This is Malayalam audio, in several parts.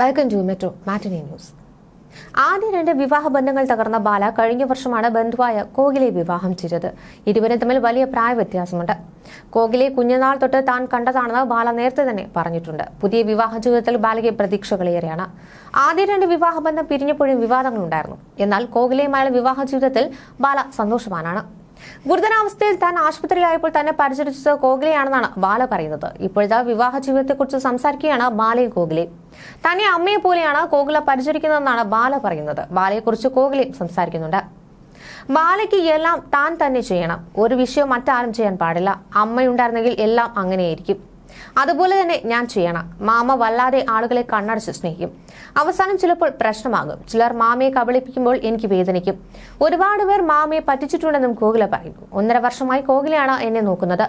Welcome to metro matinee news ആദ്യ രണ്ട് വിവാഹ ബന്ധങ്ങൾ തകർന്ന ബാല കഴിഞ്ഞ വർഷമാണ് ബന്ധുവായ കോകിലെ വിവാഹം ചെയ്തത്. ഇരുവരും തമ്മിൽ വലിയ പ്രായ വ്യത്യാസമുണ്ട് കോകിലെ കുഞ്ഞുനാൾ തൊട്ട് താൻ കണ്ടതാണെന്ന് ബാല നേരത്തെ തന്നെ പറഞ്ഞിട്ടുണ്ട്. പുതിയ വിവാഹ ജീവിതത്തിൽ ബാലയ്ക്ക് പ്രതീക്ഷകളേറെയാണ്. ആദ്യ രണ്ട് വിവാഹ ബന്ധം പിരിഞ്ഞപ്പോഴും വിവാദങ്ങളുണ്ടായിരുന്നു. എന്നാൽ കോകിലയുമായുള്ള വിവാഹ ജീവിതത്തിൽ ബാല സന്തോഷവാനാണ്. ഗുരുതരാവസ്ഥയിൽ താൻ ആശുപത്രിയിലായപ്പോൾ തന്നെ പരിചരിച്ചത് കോഹ്ലിയാണെന്നാണ് ബാല പറയുന്നത്. ഇപ്പോഴത്തെ വിവാഹ ജീവിതത്തെക്കുറിച്ച് സംസാരിക്കുകയാണ് ബാലയും കോഹ്ലിയും തന്നെ അമ്മയെ പോലെയാണ് കോഹ്ല പരിചരിക്കുന്നതെന്നാണ് ബാല പറയുന്നത്. ബാലയെക്കുറിച്ച് കോഹ്ലിയും സംസാരിക്കുന്നുണ്ട്. ബാലയ്ക്ക് എല്ലാം താൻ തന്നെ ചെയ്യണം. ഒരു വിഷയം മറ്റാരും ചെയ്യാൻ പാടില്ല. അമ്മയുണ്ടായിരുന്നെങ്കിൽ എല്ലാം അങ്ങനെയായിരിക്കും. അതുപോലെ തന്നെ ഞാൻ ചെയ്യണം. മാമ വല്ലാതെ ആളുകളെ കണ്ണടച്ച് സ്നേഹിക്കും. അവസാനം ചിലപ്പോൾ പ്രശ്നമാകും. ചിലർ മാമയെ കബളിപ്പിക്കുമ്പോൾ എനിക്ക് വേദനിക്കും. ഒരുപാട് പേർ മാമയെ പറ്റിച്ചിട്ടുണ്ടെന്നും കോകില പറയുന്നു. ഒന്നര വർഷമായി കോകിലയാണ് എന്നെ നോക്കുന്നത്.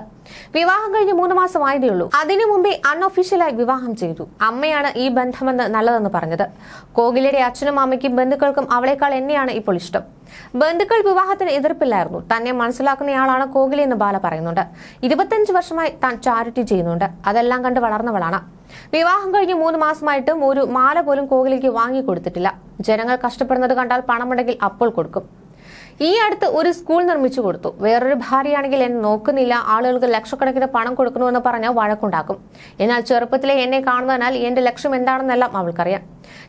വിവാഹം കഴിഞ്ഞ് മൂന്ന് മാസമായതേ ഉള്ളൂ. അതിനു മുമ്പേ അൺഒഫീഷ്യലായി വിവാഹം ചെയ്തു. അമ്മയാണ് ഈ ബന്ധമെന്ന് നല്ലതെന്ന് പറഞ്ഞത്. കോകിലയുടെ അച്ഛനും അമ്മയ്ക്കും ബന്ധുക്കൾക്കും അവളെക്കാൾ എന്നെയാണ് ഇപ്പോൾ ഇഷ്ടം. ബന്ധുക്കൾ വിവാഹത്തിന് എതിർപ്പില്ലായിരുന്നു. തന്നെ മനസ്സിലാക്കുന്നയാളാണ് കോഹ്ലി എന്ന് ബാല പറയുന്നുണ്ട്. ഇരുപത്തഞ്ച് വർഷമായി താൻ ചാരിറ്റി ചെയ്യുന്നുണ്ട്. അതെല്ലാം കണ്ട് വളർന്നവളാണ്. വിവാഹം കഴിഞ്ഞ് മൂന്ന് മാസമായിട്ടും ഒരു മാല പോലും കോഹ്ലിക്ക് വാങ്ങിക്കൊടുത്തിട്ടില്ല ജനങ്ങൾ കഷ്ടപ്പെടുന്നത് കണ്ടാൽ പണമുണ്ടെങ്കിൽ അപ്പോൾ കൊടുക്കും. ഈ അടുത്ത് ഒരു സ്കൂൾ നിർമ്മിച്ചു കൊടുത്തു. വേറൊരു ഭാര്യയാണെങ്കിൽ എന്നെ നോക്കുന്നില്ല. ആളുകൾക്ക് ലക്ഷക്കണക്കിന് പണം കൊടുക്കണമെന്ന് പറഞ്ഞാൽ വഴക്കുണ്ടാക്കും. എന്നാൽ ചെറുപ്പത്തിലെ എന്നെ കാണുന്നതിനാൽ എന്റെ ലക്ഷ്യം എന്താണെന്നെല്ലാം അവൾക്കറിയാം.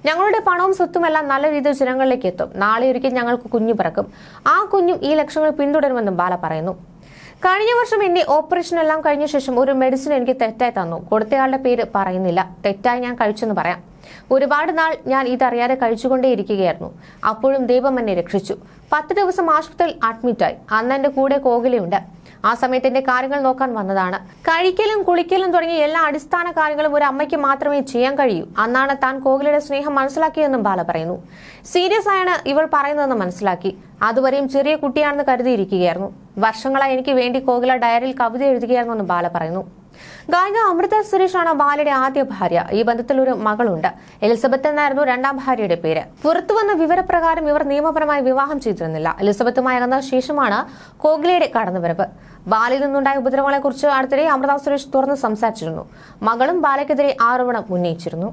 ഞങ്ങളുടെ പണവും സ്വത്തുമെല്ലാം നല്ല രീതിയിൽ ജനങ്ങളിലേക്ക് എത്തും. നാളെ ഒരിക്കൽ ഞങ്ങൾക്ക് കുഞ്ഞു പിറക്കും. ആ കുഞ്ഞും ഈ ലക്ഷ്യങ്ങൾ പിന്തുടരുമെന്നും ബാല പറയുന്നു. കഴിഞ്ഞ വർഷം എന്റെ ഓപ്പറേഷൻ എല്ലാം കഴിഞ്ഞ ശേഷം ഒരു മെഡിസിൻ എനിക്ക് തെറ്റായി തന്നു. കൊടുത്തയാളുടെ പേര് പറയുന്നില്ല. തെറ്റായി ഞാൻ കഴിച്ചെന്ന് പറയാം. ഒരുപാട് നാൾ ഞാൻ ഇതറിയാതെ കഴിച്ചുകൊണ്ടേയിരിക്കുകയായിരുന്നു. അപ്പോഴും ദൈവം എന്നെ രക്ഷിച്ചു. പത്ത് ദിവസം ആശുപത്രിയിൽ അഡ്മിറ്റായി. അന്ന് എന്റെ കൂടെ കോകിലയുണ്ട്. ആ സമയത്ത് എന്റെ കാര്യങ്ങൾ നോക്കാൻ വന്നതാണ്. കഴിക്കലും കുളിക്കലും തുടങ്ങിയ എല്ലാ അടിസ്ഥാന കാര്യങ്ങളും ഒരു അമ്മയ്ക്ക് മാത്രമേ ചെയ്യാൻ കഴിയൂ. അന്നാണ് താൻ കോകിലയുടെ സ്നേഹം മനസ്സിലാക്കിയതെന്നും ബാല പറയുന്നു. സീരിയസ് ആയാണ് ഇവൾ പറയുന്നതെന്ന് മനസ്സിലാക്കി. അതുവരെയും ചെറിയ കുട്ടിയാണെന്ന് കരുതിയിരിക്കുകയായിരുന്നു. വർഷങ്ങളായി എനിക്ക് വേണ്ടി കോകില ഡയറിയിൽ കവിത എഴുതുകയായിരുന്നെന്നും ബാല പറയുന്നു. ഗായിക അമൃത സുരേഷാണ് ബാലയുടെ ആദ്യ ഭാര്യ. ഈ ബന്ധത്തിൽ ഒരു മകളുണ്ട്. എലിസബത്ത് എന്നായിരുന്നു രണ്ടാം ഭാര്യയുടെ പേര്. പുറത്തുവന്ന വിവരപ്രകാരം ഇവർ നിയമപരമായി വിവാഹം ചെയ്തിരുന്നില്ല. എലിസബത്തുമായി അകന്ന ശേഷമാണ് കോഗ്ലിയുടെ കടന്നുവരവ്. ബാലയിൽ നിന്നുണ്ടായ ഉപദ്രവങ്ങളെക്കുറിച്ച് അടുത്തിടെ അമൃത സുരേഷ് തുറന്ന് സംസാരിച്ചിരുന്നു. മകളും ബാലയ്ക്കെതിരെ ആരോപണം ഉന്നയിച്ചിരുന്നു.